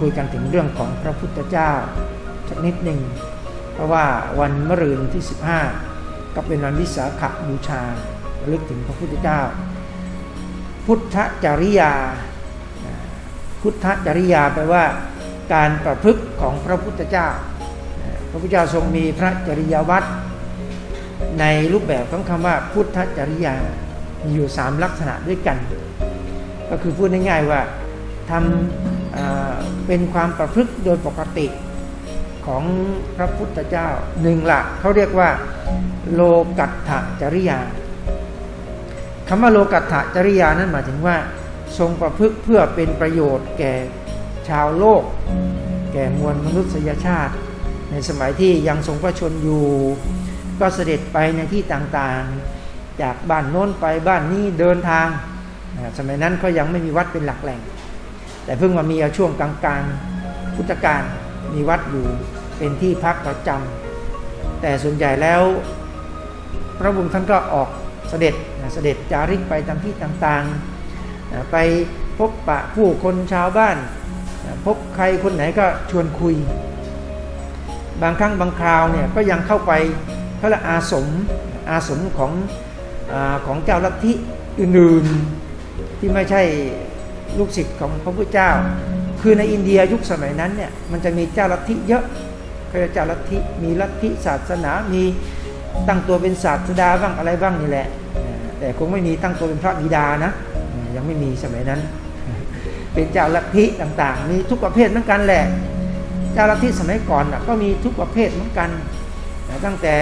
คุยกันถึงเรื่องของพระพุทธเจ้าสักนิดหนึ่งเพราะว่าวันมะรืนที่ 15 ก็เป็นวันวิสาขบูชาระลึกถึงพระพุทธเจ้า พุทธจริยา พุทธจริยาแปลว่า การประพฤติของพระพุทธเจ้า พระพุทธเจ้าทรงมีพระจริยวัตรในรูปแบบของคำว่าพุทธจริยามีอยู่สามลักษณะด้วยกัน ก็คือพูดง่ายๆว่าทำ เป็นความประพฤติโดยปกติของพระพุทธเจ้าหนึ่งละเขาเรียกว่า โลกัตถจริยาคำว่าโลกัตถจริยานั้นหมายถึงว่า ทรงประพฤติเพื่อเป็นประโยชน์แก่ชาวโลก แก่มวลมนุษยชาติ ในสมัยที่ยังทรงพระชนอยู่ ก็เสด็จไปในที่ต่างๆ จากบ้านโน้นไปบ้านนี้เดินทาง สมัยนั้นก็ยังไม่มีวัดเป็นหลักแหล่ง แต่เพิ่งมามีเอาช่วงกลางๆพุทธกาลมีวัดอยู่เป็นที่พักประจำแต่ส่วนใหญ่แล้ว พระบุญท่านก็ออกเสด็จเสด็จจาริกไปตามที่ต่างๆ ไปพบปะผู้คนชาวบ้าน พบใครคนไหนก็ชวนคุย บางครั้งบางคราวเนี่ยก็ยังเข้าไปเขาเรียกอาสมอาสมของอของเจ้าลัทธิอื่นๆที่ไม่ใช่ ลูกศิษย์ของพระพุทธเจ้า คือในอินเดียยุคสมัยนั้นเนี่ยมันจะมีเจ้าลัทธิเยอะก็จะเจ้าลัทธิมีลัทธิศาสนา มีตั้งตัวเป็นศาสดาบ้างอะไรบ้างนี่แหละ แต่คงไม่มีตั้งตัวเป็นพระบิดานะ ยังไม่มีสมัยนั้น เป็นเจ้าลัทธิต่างๆ มีทุกประเภทเหมือนกันแหละ เจ้าลัทธิสมัยก่อนก็มีทุกประเภทเหมือนกัน ตั้งแต่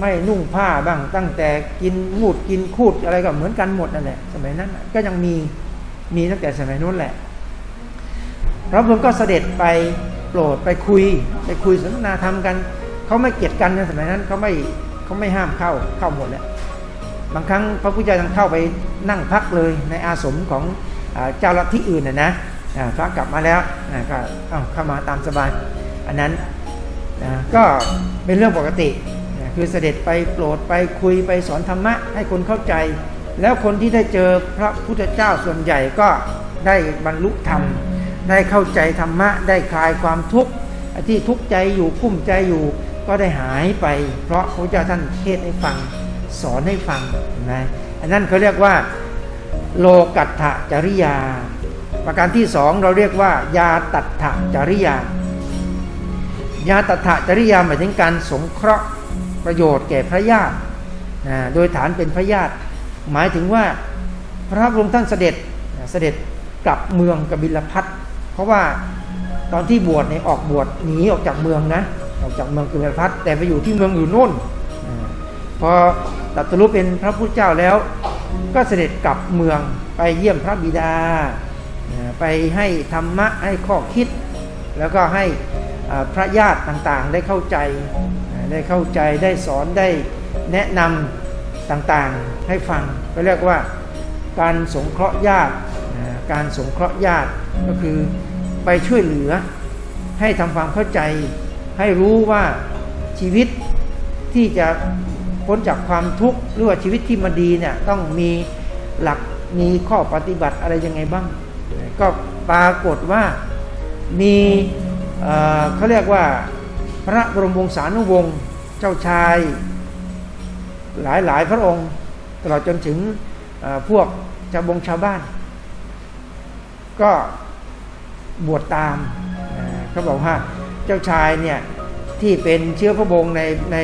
ไม่นุ่งผ้าบ้าง ตั้งแต่กินมูดกินคูดอะไรก็เหมือนกันหมดนั่นแหละ สมัยนั้นก็ยังมี มีตั้งแต่สมัยนู้นแหละ พระพุทธก็เสด็จไปโปรดไปคุย ไปคุยสนทนาธรรมกันเขาไม่เกลียดกันในสมัยนั้นเขาไม่เขาไม่ห้ามเข้าเข้าหมดแหละบางครั้งพระพุทธเจ้าเข้าไปนั่งพักเลยในอาสมของเจ้าลัทธิอื่นนะนะพระกลับมาแล้วก็เข้ามาตามสบายอันนั้นก็เป็นเรื่องปกติคือเสด็จไปโปรดไปคุยไปสอนธรรมะให้คนเข้าใจ แล้วคนที่ได้เจอพระพุทธเจ้าส่วนใหญ่ก็ได้บรรลุธรรม ได้เข้าใจธรรมะ ได้คลายความทุกข์ที่ทุกข์ใจอยู่กุ้มใจอยู่ ก็ได้หายไป เพราะพระเจ้าท่านเทศให้ฟัง สอนให้ฟังนะอันนั้นเขาเรียกว่าโลกัตถจริยา ประการที่สองเราเรียกว่า ยาตัตถจริยา ยาตัตถจริยาหมายถึงการสงเคราะห์ประโยชน์แก่พระญาตินะโดยฐานเป็นพระญาติ หมายถึงว่าพระพุทธท่านเสด็จเสด็จกลับเมืองกบิลพัทเพราะว่าตอนที่บวชเนี่ยออกบวชหนีออกจากเมืองนะออกจากเมืองกบิลพัทแต่ไปอยู่ที่เมืองอยู่นู่นพอตัดรู้เป็นพระพุทธเจ้าแล้ว ก็เสด็จกลับเมืองไปเยี่ยมพระบิดา ไปให้ธรรมะให้ข้อคิด แล้วก็ให้พระญาติต่างๆ ได้เข้าใจได้เข้าใจได้สอนได้แนะนำ ต่างๆให้ฟังก็เรียกว่าการสงเคราะห์ญาติการสงเคราะห์ญาติก็คือไปช่วยเหลือ ให้ทำความเข้าใจ ให้รู้ว่าชีวิตที่จะพ้นจากความทุกข์หรือว่าชีวิตที่มันดีเนี่ยต้องมีหลักมีข้อปฏิบัติอะไรยังไงบ้าง ก็ปรากฏว่ามีเขาเรียกว่าพระบรมวงศานุวงศ์เจ้าชาย หลายหลายพระองค์ ตลอดจนถึงพวกชาวบงชาวบ้าน ก็บวชตามเขาบอกว่าเจ้าชายเนี่ยที่เป็นเชื้อพระบงในใน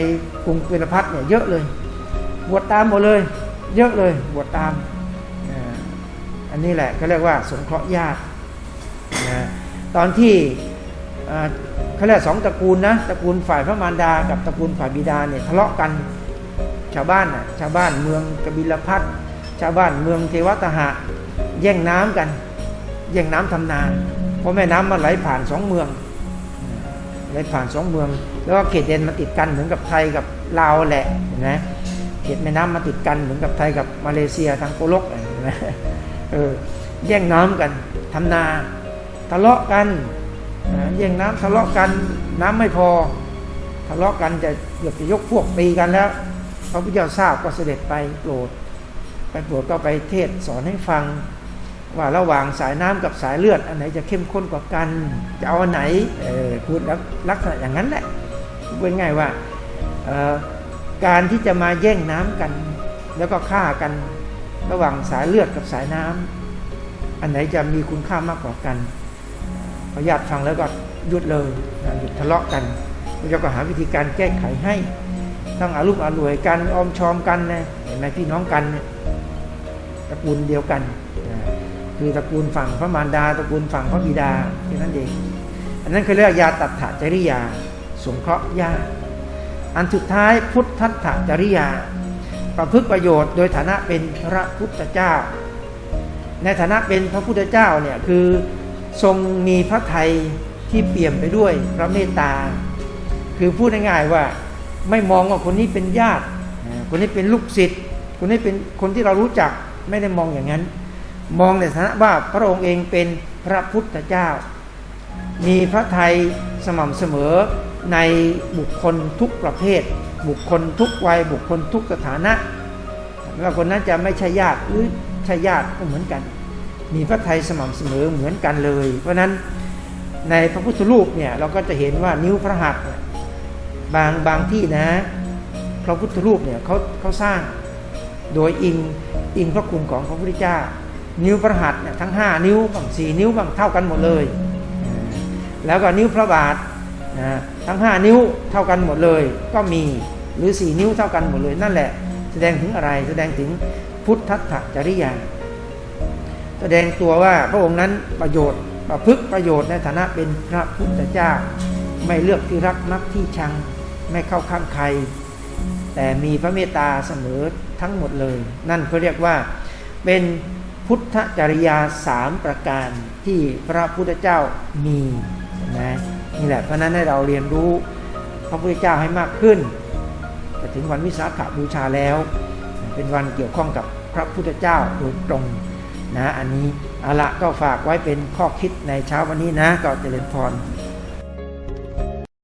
กรุงเวรพัฒน์เนี่ยเยอะเลย บวชตามหมดเลย เยอะเลยบวชตาม อันนี้แหละเขาเรียกว่าสงเคราะห์ญาติตอนที่เขาเรียกสองตระกูลนะตระกูลฝ่ายพระมารดา กับตระกูลฝ่ายบิดาเนี่ยทะเลาะกัน ชาวบ้านน่ะชาวบ้านเมืองกบิลพัทชาวบ้านเมืองเทวตหะ แย่งน้ำกัน แย่งน้ำทำนาเพราะแม่น้ำมันไหลผ่านสองเมืองไหลผ่านสองเมือง แล้วก็เขตเดนมาติดกันเหมือนกับไทยกับลาวแหละเห็นไหมเขตแม่น้ำมาติดกันเหมือนกับไทยกับมาเลเซียทางโกลกเห็นไหมเออแย่งน้ำกันทำนาทะเลาะกันแย่งน้ำทะเลาะกันน้ำไม่พอทะเลาะกันจะเกือบจะยกพวกตีกันแล้ว พระพุทธเจ้าทราบก็เสด็จไปโปรด ไปโปรดก็ไปเทศสอนให้ฟัง ว่าระหว่างสายน้ำกับสายเลือด อันไหนจะเข้มข้นกว่ากัน จะเอาอันไหนเออพูดลักษณะอย่างนั้นแหละพูดง่ายว่าการที่จะมาแย่งน้ำกัน แล้วก็ฆ่ากันระหว่างสายเลือดกับสายน้ำอันไหนจะมีคุณค่ามากกว่ากันพอญาติฟังแล้วก็หยุดเลยหยุดทะเลาะกันพระเจ้าก็หาวิธีการแก้ไขให้ ต้องอารุมอร่วยกันออมชอมกันนะเห็นไหมพี่น้องกันเนี่ยตระกูลเดียวกันคือตระกูลฝั่งพระมารดาตระกูลฝั่งพระบิดาแค่นั้นเอง อันนั้นคือเรียกยาตัดถจริยา สงเคราะห์ญาติอันสุดท้ายพุทธัตถจริยา ประพฤติประโยชน์โดยฐานะเป็นพระพุทธเจ้า ในฐานะเป็นพระพุทธเจ้าเนี่ยคือทรงมีพระทัยที่เปี่ยมไปด้วยพระเมตตา คือพูดง่ายๆว่า ไม่มองว่าคนนี้เป็นญาติ คนนี้เป็นลูกศิษย์ คนนี้เป็นคนที่เรารู้จัก ไม่ได้มองอย่างนั้น มองในฐานะว่าพระองค์เองเป็นพระพุทธเจ้า มีพระทัยสม่ำเสมอในบุคคลทุกประเภท บุคคลทุกวัย บุคคลทุกสถานะไม่ว่าคนนั้นจะไม่ใช่ญาติหรือใช่ญาติก็เหมือนกัน มีพระทัยสม่ำเสมอเหมือนกันเลย เพราะฉะนั้นในพระพุทธรูปเนี่ยเราก็จะเห็นว่านิ้วพระหัตถ์ บางบางที่นะ พระพุทธรูปเนี่ยเขาเขาสร้างโดยอิงอิงพระคุณของพระพุทธเจ้า นิ้วพระหัตถ์เนี่ยทั้ง 5 นิ้วบางสี่นิ้วบางเท่ากันหมดเลย แล้วก็นิ้วพระบาทนะทั้ง 5 นิ้วเท่ากันหมดเลย ก็มีหรือ 4 นิ้วเท่ากันหมดเลยนั่นแหละ แสดงถึงอะไรแสดงถึงพุทธัตถจริยาแสดงตัวว่าพระองค์นั้นประโยชน์ประพฤกษ์ประโยชน์ในฐานะเป็นพระพุทธเจ้า ไม่เลือกที่รักมักที่ชัง ไม่เข้าข้างใคร แต่มีพระเมตตาเสมอทั้งหมดเลย นั่นเขาเรียกว่าเป็นพุทธจริยาสามประการที่พระพุทธเจ้ามีนะนี่แหละเพราะนั้นให้เราเรียนรู้พระพุทธเจ้าให้มากขึ้นจะถึงวันวิสาขบูชาแล้ว เป็นวันเกี่ยวข้องกับพระพุทธเจ้าโดยตรงนะอันนี้อาละก็ฝากไว้เป็นข้อคิดในเช้าวันนี้นะก็เจริญพร